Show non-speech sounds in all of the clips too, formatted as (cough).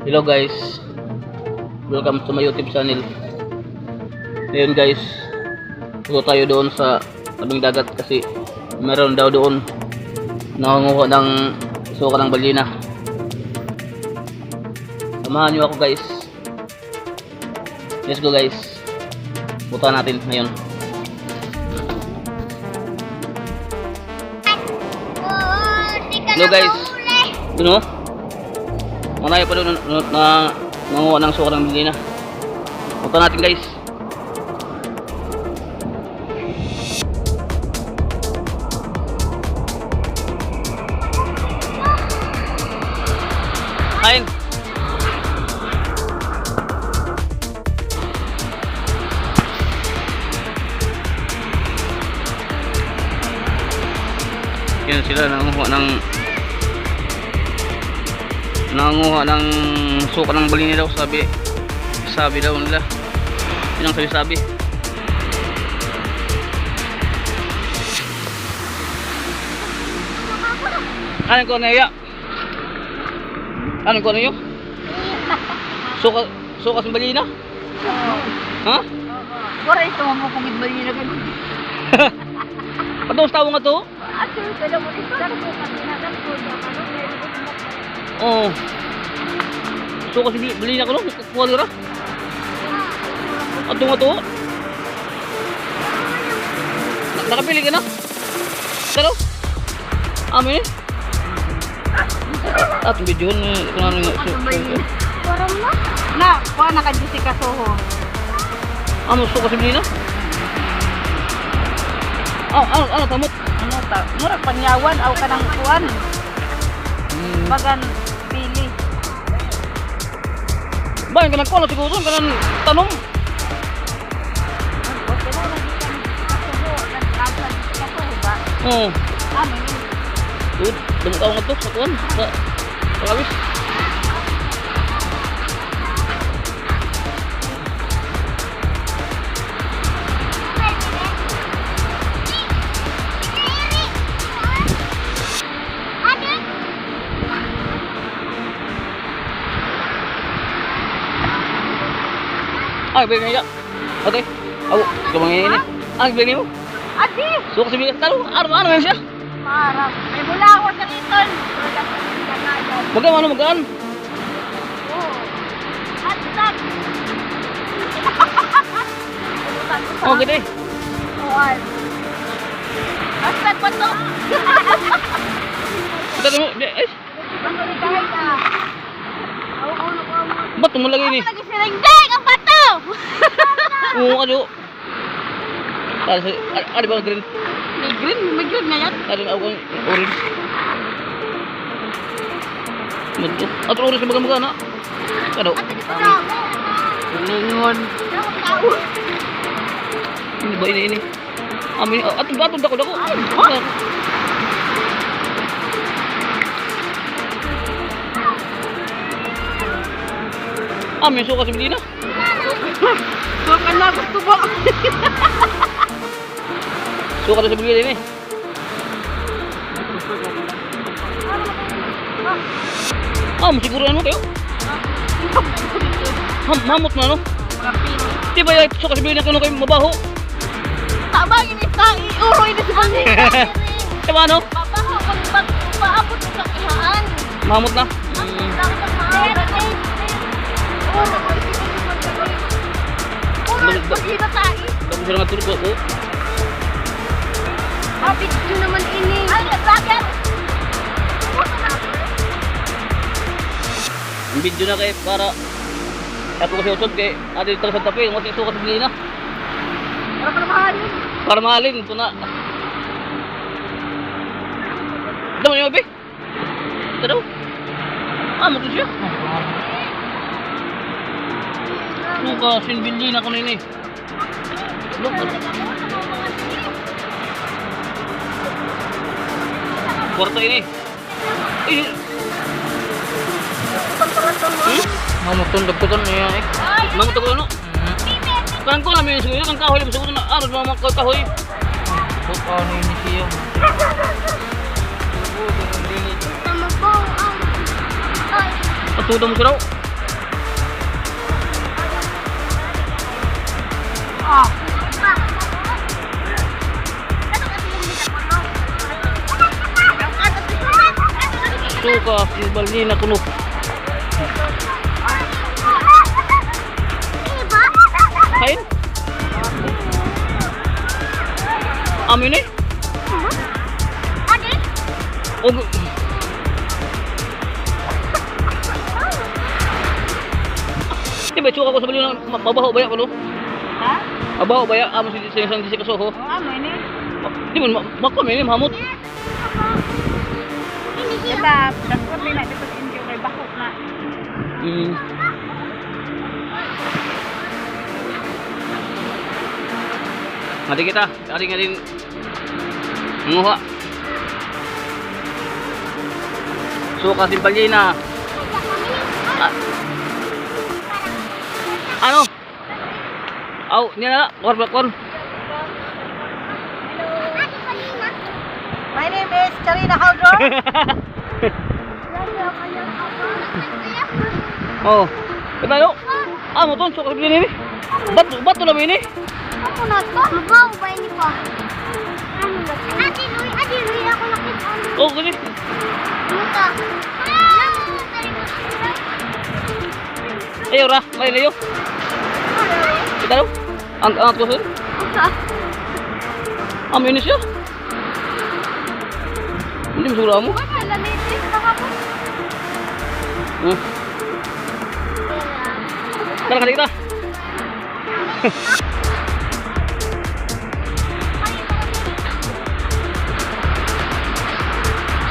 Hello guys. Welcome to my YouTube channel. Ngayon guys, puto tayo doon sa tabing dagat kasi meron daw doon nangunguha ng suka ng balina. Samahan niyo ako guys. Let's go guys. Puta natin ngayon. Hello guys. Yun o. Manay pa doon na, na nanguha ng suka ng balina. Puta natin guys. Kain. Yan sila nanguha ng nanguha ng suka ng balini daw sabi sabi daw nila yun ang sabi sabi ano ko na iya ano ko na iyo suka suka sa balina ha Wala ito mo kung ibali na ganun. Patos tawo nga to Ato, mo ito. Ano ko katinagan ko oh suka sa balina ko no kuha nila ato nga to Na- nakapili ka na Kalo? Amin eh? At video ni kung ano su- Parang na. Na, kuha na ka Jessica Soho. Amo suka sa balina? Ah, ano, ano, tamot? Ano ta? Mura panyawan aw ka ng kuan. Hmm. Bagan Soho. Nag-out sa Jessica Soho ba? Oo. Amin. Dude, damo tao nga to, sa kuwan, sa pangawis. Ay, bigyan niya. Okay. Awo, kumangin ini. Ay, bigyan mo. Adi! Suka sa bigas. Talo, ano yan siya? Marap. May iton. Wala ka kanayan. Magkaan, ano, magkaan? Oo. Hashtag. (laughs) Oh, gede. Kuan. Hashtag pa to. Ito mo, di, ay, Ano ni kahit ah. Ako ulo ko mo. ba't mo lagi ni? Ako lagi siringdeng ang bato. Oo, ano? Ano, ano ba ang green? May green, may green na yan. Ano ang awang orange? Ito. At orange na baga na. Ano? Lingon. Ini ba ini ini? Amin, at gatod ako dako. Amin suka si Medina. So ka na gusto mo. Suka na si Medina ini. Ah, siguro ano kayo? Ham, mamot na no? Di ba yung suka si Medina kuno kayo mabaho? Tama ini sa iuro ini sa bangin. Di ba ano? Mabaho pag paabot mo sa kihaan. Mamot na. Ang lang Uro pag hinatay. Bago sila matulog ko. Kapit nyo naman ini. Ay, bakit? Ang video na kay para ako kasi usod kay adi dito sa tapi, mo suka si Medina. Para ka mahalin. Para mahalin ito na. Damo niyo be? Ito daw. Ah, mo siya. Suka sinbili na ko nini. Look. Kwarto ini. Eh. Hmm? Mamutun dagkutan niya eh. Mamutun ko ano? Kan ko namin siguro kan kahoy lang siguro na ano mga mga kahoy. Ko kahoy ni siya. Tama po ang... Raw. Suka, Balina kuno. Kain? Amin eh. Og Di ba suka ko sa balina ma- mabaho ba ya kuno? Ha? Abaho ba ya amo si si si si kasuho? Oo, ano ini? Di man ma- mako may hamot. Kita, dapat din na dito sa inyo kay bakot na. Hmm. Mati kita, kari nga din nguha. Suka simpalina. Ah. Ano? Aw, niya na, kor kor. My name is Charina Haldro. (laughs) oh. Yo? Ah, mo ton suka simpalina ni. Bat bat to ini. Ako na to. Mabaw ba ini pa? Ano ba? Ate Luy, ate Luy, ako nakita. Oh, gani. Muta. Ayo ra, may layo. Kita daw. Ang ang ko sir. Am ini siya. Hindi mo. Hmm. Tara ka kita. (laughs)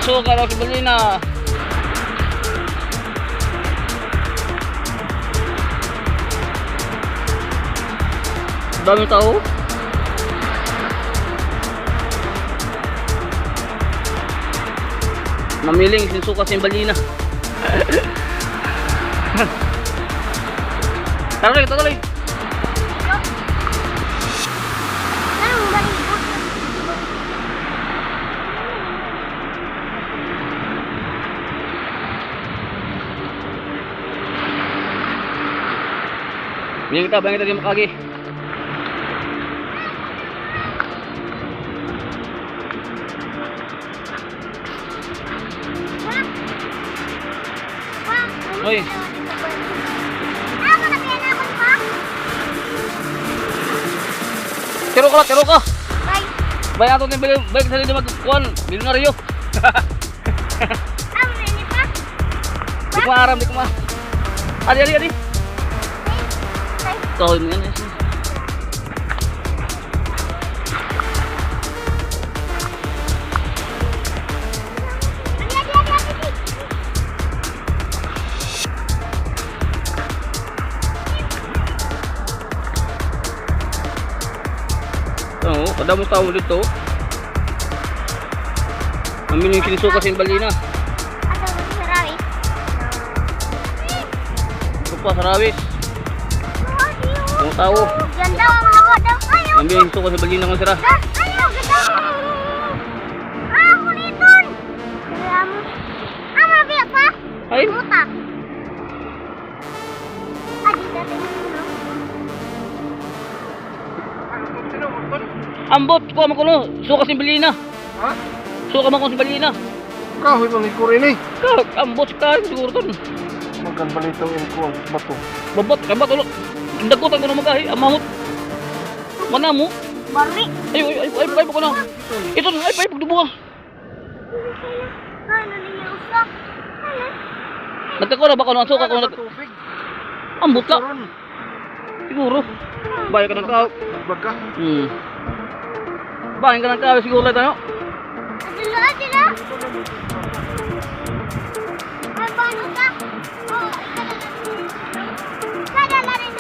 So, kalau sebeli na. Dami tao. Mamiling sinsuka sa balina. (laughs) Tara ulit, tara ulit. Bigyan kita, bigyan kita di Tiro ka, tiro ka. Bay ato ni balik balik sa di magkuan, milyonaryo. Di ko aram, di ko ma. Adi, adi, adi. Tawin mo yan. Eh. Oo, kada mo tao dito. Amin yung sinisuka sa balina. Ito pa sa rawis. Mga tao. Ganda ang mga daw. Ayaw. Amin yung sinisuka sa balina kung sira. Ambot ko mo kuno. Suka sa balina. Ha? Suka mo kung sa balina. Kahoy mang ikurin eh. Ka, ambot ka siguro ton. Magan balito in ko ang bato. Babot, kabat ulo. Dagutan ko na magahi, amahot. Mana mo? Bari. Ay, ay, ay, ay, ay, ko na. Ito, ay, ay. Ano niya usa? Ano? Nagkako na ba ko ng suka ko nag... Ambot ka. Siguro. Bayan ka ng tao. Baga. Hmm. Ka tao siguro lang tayo. Adila, adila. Ay, paano ka? Oh, ikaw na lang. Kada na rin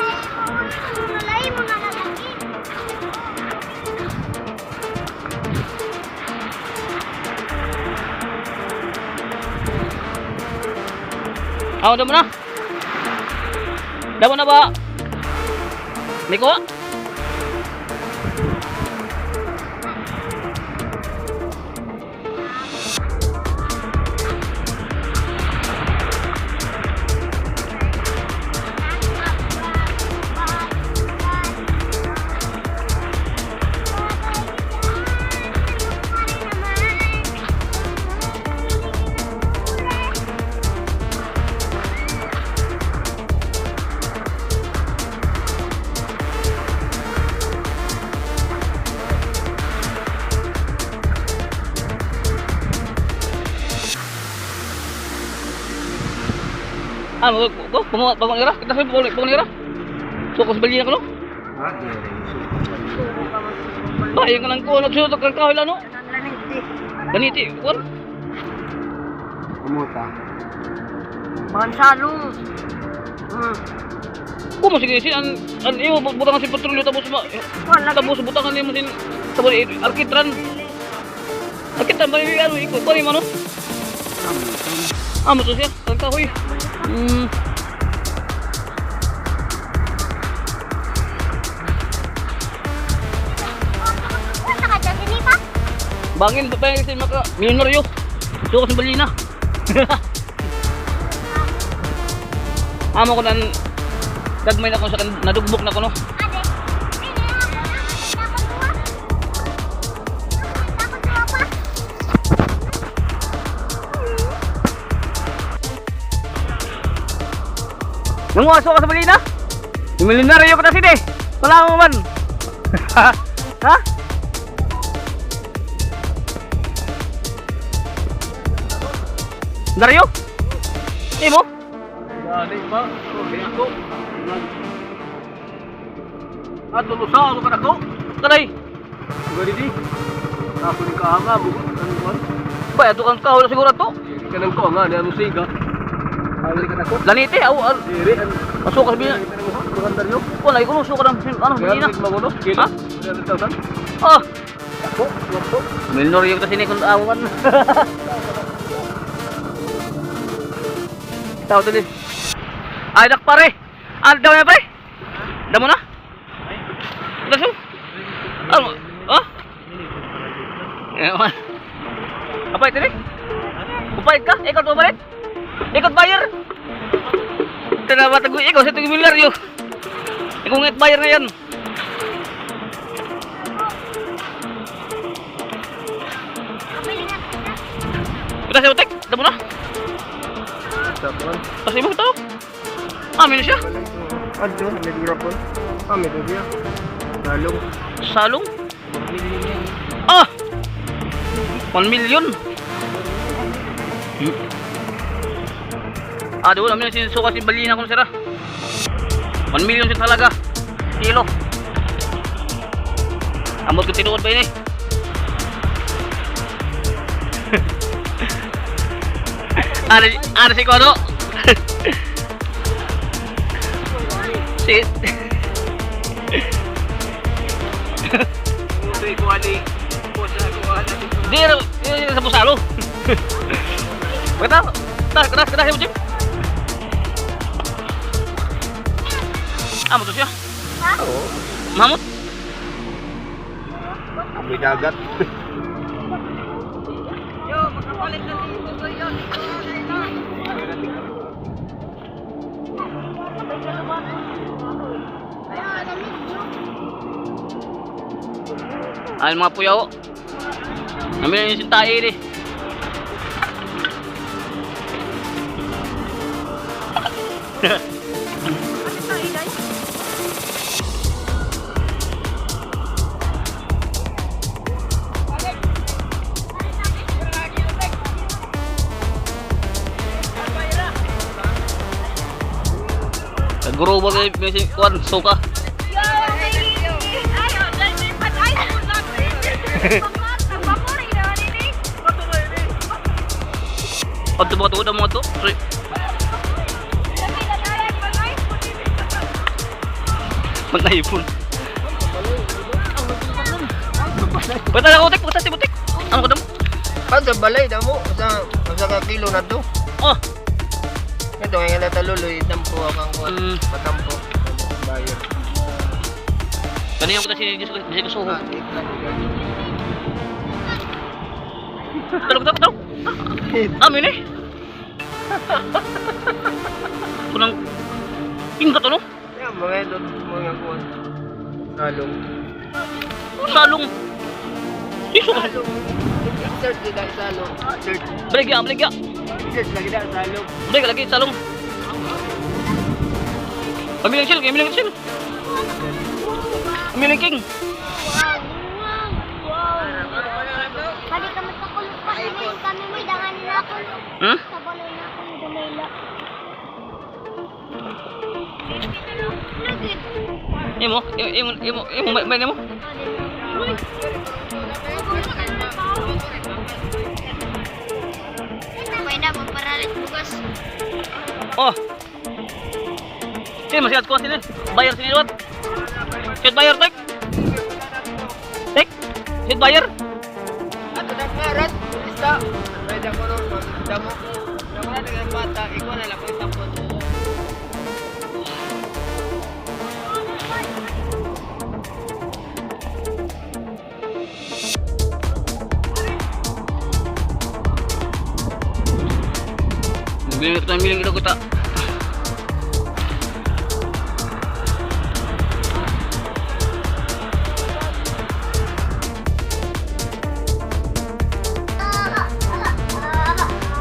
Ah, ba? Ah, mo ko pangu pangunira. Kita sa pangunira. Pangunira. Sukos bali na ko no. Bahay ka lang ko nagsutok kang kahoy lang no. Ganiti, kon. Kumuta. Bansalong. Hmm. Kumo sige si an an imo butangan si petrolyo tapos ma tapos butangan nimo sin tapos i- alkitran. Alkitran bali ano iko ko ni mano. Kahoy. Hmm. Punta ka dyan, sinipa? Bangin pa pa sin maka milyonaryo. Sukos bali na. (laughs) Amo ko nan gagmay na ko sa nadugbok na ko no. Nanguaso ka sa balina? Milyonaryo ka na sini. Wala (laughs) mo man. ha? Dario? Imo? Dali ba? Kaya ako. At lulusa ako ka na ko. Taray. Gani di. Ako ni kaanga mo. Ano ba? Ba, ito kang kahula siguro to. Kanang ko nga ni ano siga. Ali ka na ko. Lanite, aw, al. An. Masuk ka sa balina. Bukan dari yo. Wala, ikaw nung suka ng ano, rin magulo. Ha? Tawsan. Oh, Ako. Ako. milyonaryo ka sini kung awan. (laughs) Tao tuloy. Ay, dak pare. Ah, daw na pare. Damo na? Langsung? Ano? Oh? Ewan. Apa itu nih? Upayat ka? Ikot mo balik? Ikot bayar? Kenapa teguh ikaw sa teguh miliar yuk? Ikaw ngit bayar na yan. Pabili nga. Kita sa utek? Damo na? Tapos. Pasti mo ito? Amin siya. Adyo, may grapon. Ah, may dia. Dalong. Salong? Ah! 1 million. Ah, doon namin sinusuka si Balina kung sira. 1 million siya talaga. Kilo. Amot ko tinuod ba eh? ano, ano si Kono? si... Puti ko ali. Puti ko ali. Di, di sa pusalo. Kita, kita, kita, kita siya mo, Jim. Amo to siya. Ha? Oo. Mamut. Amoy dagat. Yo, makapalit na dito ko yun. Ay, lamig, no? Ay, mga puyaw. Namin yung sintae eh. To. Sorry. Sabi na tayo, patay mo din. Mag-iPhone. Pagka na utik, pagka si butik. Ano ko damo? Ah, sa balay damo sa sa kilo na to. Oh, Ito nga na taluloy dampo akang kuan. Mm. Patampo. Bayar. kanina ko ta sinigis ko sinigis ko. Ah. Talog talog talog. Amin (laughs) eh. Kunang tingkat ano? Ya, mga doon mga kuan. Salong. Salong. Ka. Salong. Search di dahil salong. Search. Baligya, baligya. Search lagi dahil salong. Baligya lagi salong. Kami lang chill, kami lang chill. Kami lang king. Wow, wow, wow. Kali ka matakulog pa na, maparalit bugas. Oh. Sino masiyat ko sini? Bayar sini wat. Sit bayar tek. Tek. Sit bayar. Ato na karat, isa. Pwede ko ron, damo. Damo na ng bata, ikaw na lang tapos. Bilang kita bilang kita.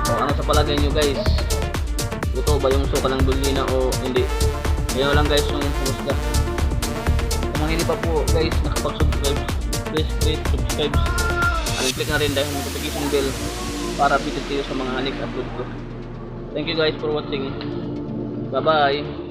So, ano palagay nyo guys? Ito ba yung suka ng Dolina o hindi? Ngayon lang guys yung husga. Kung hindi pa po guys nakapag-subscribe, please please subscribe. And click na rin dahil notification bell para updated kayo sa mga next upload ko. Thank you guys for watching. Bye bye.